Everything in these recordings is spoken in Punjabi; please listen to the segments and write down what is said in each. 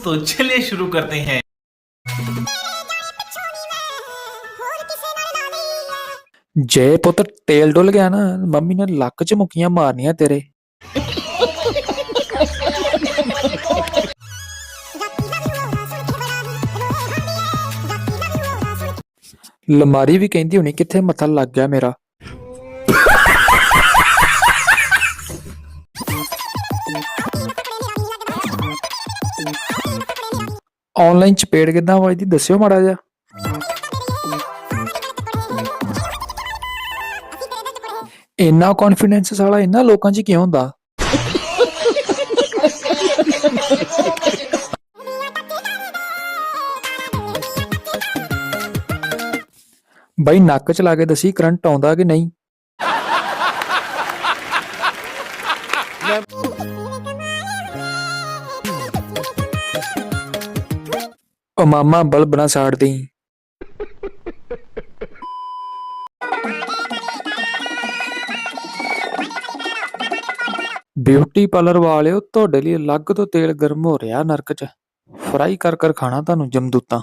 तो चलिए शुरू करते हैं ਜੇ ਪੁੱਤ ਤੇਲ ਡੁੱਲ ਗਿਆ ਨਾ ਮੰਮੀ ਨੇ ਲੱਕ 'ਚ ਮੁੱਕੀਆਂ ਮਾਰਨੀਆਂ ਤੇਰੇ ਲਮਾਰੀ ਵੀ ਕਹਿੰਦੀ ਹੋਣੀ ਕਿੱਥੇ ਮੱਥਾ ਲੱਗ ਗਿਆ ਮੇਰਾ ਆਨਲਾਈਨ ਚਪੇੜ ਕਿਦਾਂ ਵੱਜਦੀ, ਦੱਸਿਓ ਮਾੜਾ ਜਿਹਾ। ਇੰਨਾ ਕੌਨਫੀਡੈਂਸ ਸਾਲਾ ਇੰਨਾ ਲੋਕਾਂ 'ਚ ਕਿਉਂ ਹੁੰਦਾ? ਬਈ ਨੱਕ 'ਚ ਲਾ ਕੇ ਦਸੀ, ਕਰੰਟ ਆਉਂਦਾ ਕਿ ਨਹੀਂ? ਉਹ ਮਾਮਾ ਬਲਬ ਨਾ ਸਾੜ ਦੇਈ। ਬਿਊਟੀ ਪਾਰਲਰ ਵਾਲਿਓ, ਤੁਹਾਡੇ ਲਈ ਅਲੱਗ ਤੋਂ ਤੇਲ ਗਰਮ ਹੋ ਰਿਹਾ ਨਰਕ 'ਚ। ਫਰਾਈ ਕਰ ਕਰ ਖਾਣਾ ਤੁਹਾਨੂੰ ਜਮਦੂਤਾਂ।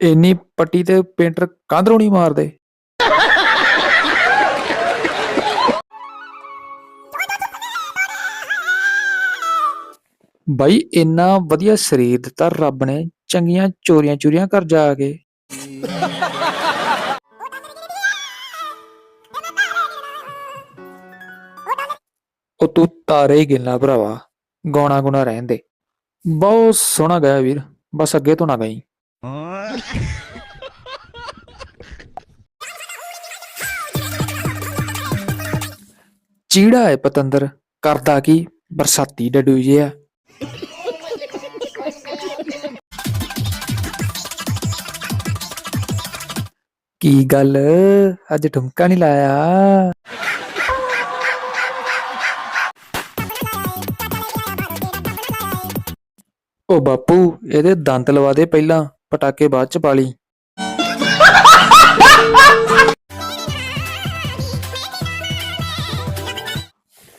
ਇੰਨੀ ਪੱਟੀ ਤੇ ਪੇਂਟਰ ਕੰਧਰੋਂ ਨਹੀਂ ਮਾਰਦੇ। ਬਾਈ, ਇੰਨਾ ਵਧੀਆ ਸਰੀਰ ਦਿੱਤਾ ਰੱਬ ਨੇ, ਚੰਗੀਆਂ ਚੋਰੀਆਂ ਚੋਰੀਆਂ ਕਰ ਜਾ ਕੇ। ਉਹ ਤੂੰ ਤਾਰੇ ਹੀ ਗਿਣਨਾ ਭਰਾਵਾ, ਗਾਉਣਾ ਗੁਣਾ ਰਹਿਣ ਦੇ। ਬਹੁਤ ਸੋਹਣਾ ਗਿਆ ਵੀਰ, ਬਸ ਅੱਗੇ ਤੋਂ ਨਾ ਗਈ। ਚੀੜਾ ਹੈ ਪਤੰਦਰ, ਕਰਦਾ ਕੀ ਬਰਸਾਤੀ ਡੱਡੂ ਜਿਹਾ। ਕੀ ਗੱਲ? ਅੱਜ ਠੁਮਕਾ ਨਹੀਂ ਲਾਇਆ? ਉਹ ਬਾਪੂ, ਇਹਦੇ ਦੰਦ ਲਵਾ ਦੇ ਪਹਿਲਾਂ, ਪਟਾਕੇ ਬਾਅਦ ਚ ਪਾਲੀ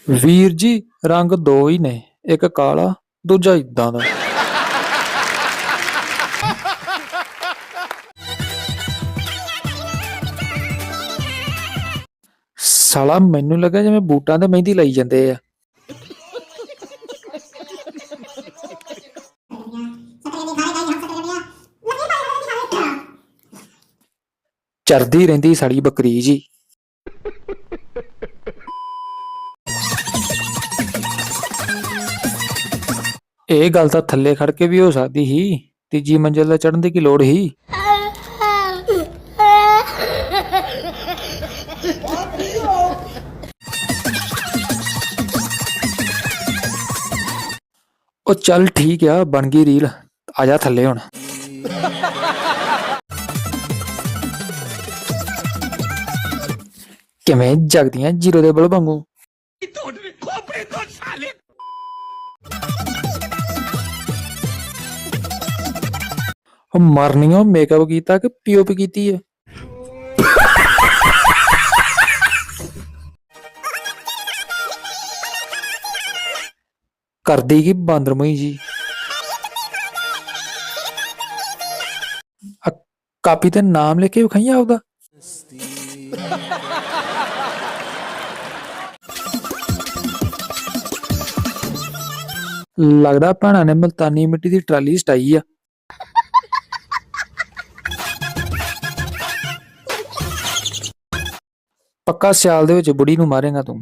ਵੀਰ ਜੀ, ਰੰਗ ਦੋ ਹੀ ਨੇ, ਇੱਕ ਕਾਲਾ ਦੂਜਾ ਇਦਾਂ ਦਾ। ਸਾਲਾ, ਮੈਨੂੰ ਲੱਗਾ ਜਿਵੇਂ ਬੂਟਾਂ ਤੇ ਮਹਿੰਦੀ ਲਾਈ ਜਾਂਦੇ ਆ। ਚਰਦੀ ਰਹਿੰਦੀ ਸਾਡੀ ਬੱਕਰੀ ਜੀ। ਇਹ ਗੱਲ ਤਾਂ ਥੱਲੇ ਖੜ ਕੇ ਵੀ ਹੋ ਸਕਦੀ ਸੀ, ਤੀਜੀ ਮੰਜ਼ਿਲ ਤੇ ਚੜਨ ਦੀ ਕੀ ਲੋੜ ਸੀ? ਉਹ ਚੱਲ ਠੀਕ ਆ, ਬਣ ਗਈ ਰੀਲ। ਆ ਜਾ ਥੱਲੇ ਹੁਣ। ਕਿਵੇਂ ਜਗਦੀਆਂ ਜੀਰੋ ਦੇ ਬਲ ਵਾਂਗੂ? ਉਹ ਮਰਨੀ ਉਹ ਮੇਕਅਪ ਕੀਤਾ ਕਿ ਪੀਓਪੀ ਕੀਤੀ ਹੈ ਕਰਦੀ ਕੀ ਬਾਂਦਰਮਈ ਜੀ? ਆ ਕਾਪੀ ਤੇ ਨਾਮ ਲਿਖ ਕੇ ਵਿਖਾਈਆ ਆਪਦਾ? ਲੱਗਦਾ ਭੈਣਾਂ ਨੇ ਮਲਤਾਨੀ ਮਿੱਟੀ ਦੀ ਟਰਾਲੀ ਸਟਾਈ ਆ। ਪੱਕਾ ਸਿਆਲ ਦੇ ਵਿੱਚ ਬੁੜੀ ਨੂੰ ਮਾਰੇਗਾ ਤੂੰ।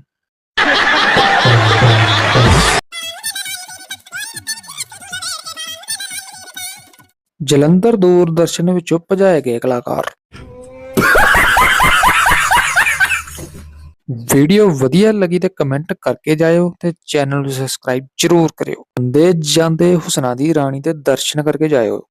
ਜਲੰਧਰ ਦੂਰਦਰਸ਼ਨ ਵਿੱਚੋਂ ਭਜਾਏ ਗਏ ਕਲਾਕਾਰ। ਵੀਡੀਓ ਵਧੀਆ ਲੱਗੀ ਤੇ ਕਮੈਂਟ ਕਰਕੇ ਜਾਇਓ ਤੇ ਚੈਨਲ ਨੂੰ ਸਬਸਕ੍ਰਾਈਬ ਜ਼ਰੂਰ ਕਰਿਓ। ਬੰਦੇ ਜਾਂਦੇ ਹੁਸਨਾ ਦੀ ਰਾਣੀ ਤੇ ਦਰਸ਼ਨ ਕਰਕੇ ਜਾਇਓ।